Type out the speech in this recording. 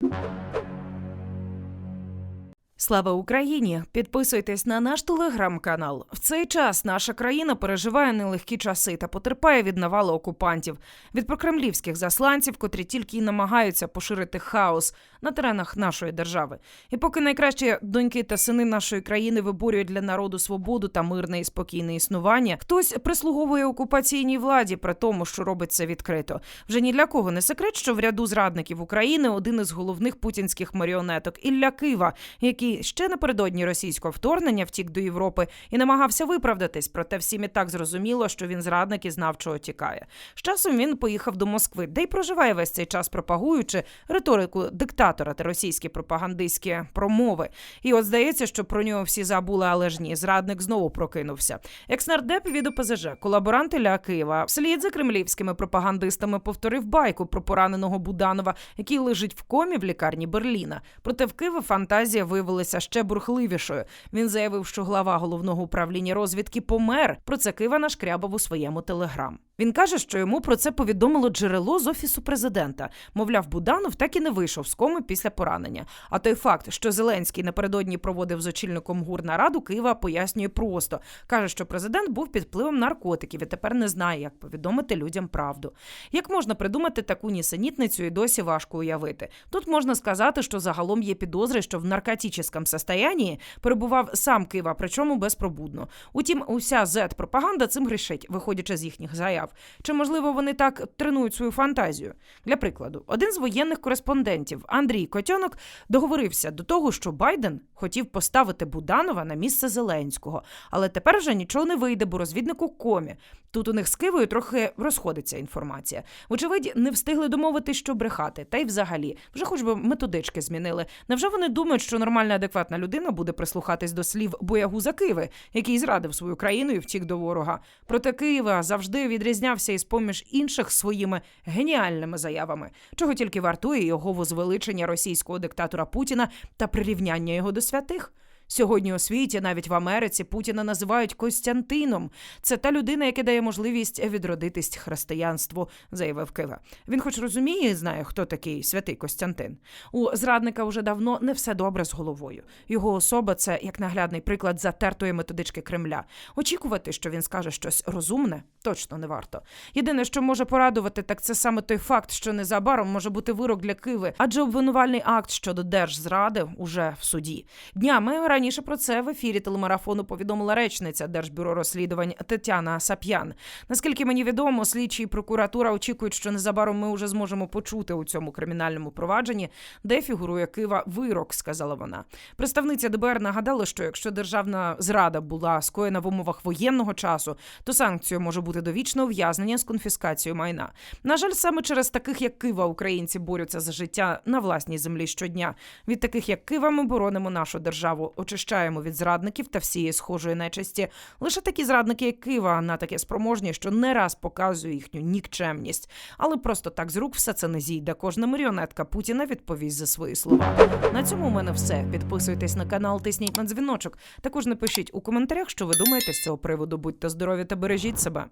you Слава Україні! Підписуйтесь на наш телеграм-канал. В цей час наша країна переживає нелегкі часи та потерпає від навали окупантів, від прокремлівських засланців, котрі тільки й намагаються поширити хаос на теренах нашої держави. І поки найкращі доньки та сини нашої країни виборюють для народу свободу та мирне і спокійне існування, хтось прислуговує окупаційній владі, при тому, що робить це відкрито. Вже ні для кого не секрет, що в ряду зрадників України один із головних путінських маріонеток Ілля Кива, який ще напередодні російського вторгнення втік до Європи і намагався виправдатись. Проте всім і так зрозуміло, що він зрадник і знав, чого тікає. З часом він поїхав до Москви, де й проживає весь цей час, пропагуючи риторику диктатора та російські пропагандистські промови. І от здається, що про нього всі забули, але ж ні, зрадник знову прокинувся. Екснардеп від ОПЗЖ, колаборант Ілля Києва, вслід за кремлівськими пропагандистами повторив байку про пораненого Буданова, який лежить в комі в лікарні Берліна. Проте в Києві фантазія виявилася ще бурхливішою. Він заявив, що глава головного управління розвідки помер. Про це Кива нашкрябав у своєму телеграм. Він каже, що йому про це повідомило джерело з офісу президента. Мовляв, Буданов так і не вийшов з коми після поранення. А той факт, що Зеленський напередодні проводив з очільником ГУР нараду, Києва пояснює просто. каже, що президент був під впливом наркотиків і тепер не знає, як повідомити людям правду. Як можна придумати таку нісенітницю і досі важко уявити? Тут можна сказати, що загалом є підозри, що в наркотичному состоянні перебував сам Кива, причому безпробудно. Утім, уся зет-пропаганда цим грішить, виходячи з їхніх заяв. Чи можливо вони так тренують свою фантазію? Для прикладу, один з воєнних кореспондентів Андрій Котьонок договорився до того, що Байден хотів поставити Буданова на місце Зеленського, але тепер вже нічого не вийде, бо розвідник у комі. Тут у них з Кивою трохи розходиться інформація. Вочевидь, не встигли домовити, що брехати, та й взагалі вже хоч би методички змінили. Невже вони думають, що нормальна адекватна людина буде прислухатись до слів боягуза Киви, який зрадив свою країну і втік до ворога? Проте Києва завжди відрізнявся із поміж інших своїми геніальними заявами, чого тільки вартує його возвеличення російського диктатора Путіна та прирівняння його до святих. Сьогодні у світі, навіть в Америці, Путіна називають Костянтином. Це та людина, яка дає можливість відродитись християнству, заявив Кива. Він, хоч розуміє знає, хто такий святий Костянтин. У зрадника вже давно не все добре з головою. Його особа це як наглядний приклад затертої методички Кремля. Очікувати, що він скаже щось розумне, точно не варто. Єдине, що може порадувати, так це саме той факт, що незабаром може бути вирок для Киви, адже обвинувальний акт щодо держзради уже в суді. Днями раніше про це в ефірі телемарафону повідомила речниця Держбюро розслідувань Тетяна Сап'ян. Наскільки мені відомо, слідчі і прокуратура очікують, що незабаром ми вже зможемо почути у цьому кримінальному провадженні, де фігурує Кива вирок, сказала вона. Представниця ДБР нагадала, що якщо державна зрада була скоєна в умовах воєнного часу, то санкцією може бути довічне ув'язнення з конфіскацією майна. На жаль, саме через таких, як Кива, українці борються за життя на власній землі щодня. Від таких, як Кива, ми боронимо нашу державу, очищаємо від зрадників та всієї схожої нечисті. Лише такі зрадники, як Кива, на таке спроможні, що не раз показує їхню нікчемність. Але просто так з рук все це не зійде. Кожна маріонетка Путіна відповість за свої слова. На цьому у мене все. Підписуйтесь на канал, тисніть на дзвіночок. Також напишіть у коментарях, що ви думаєте з цього приводу. Будьте здорові та бережіть себе.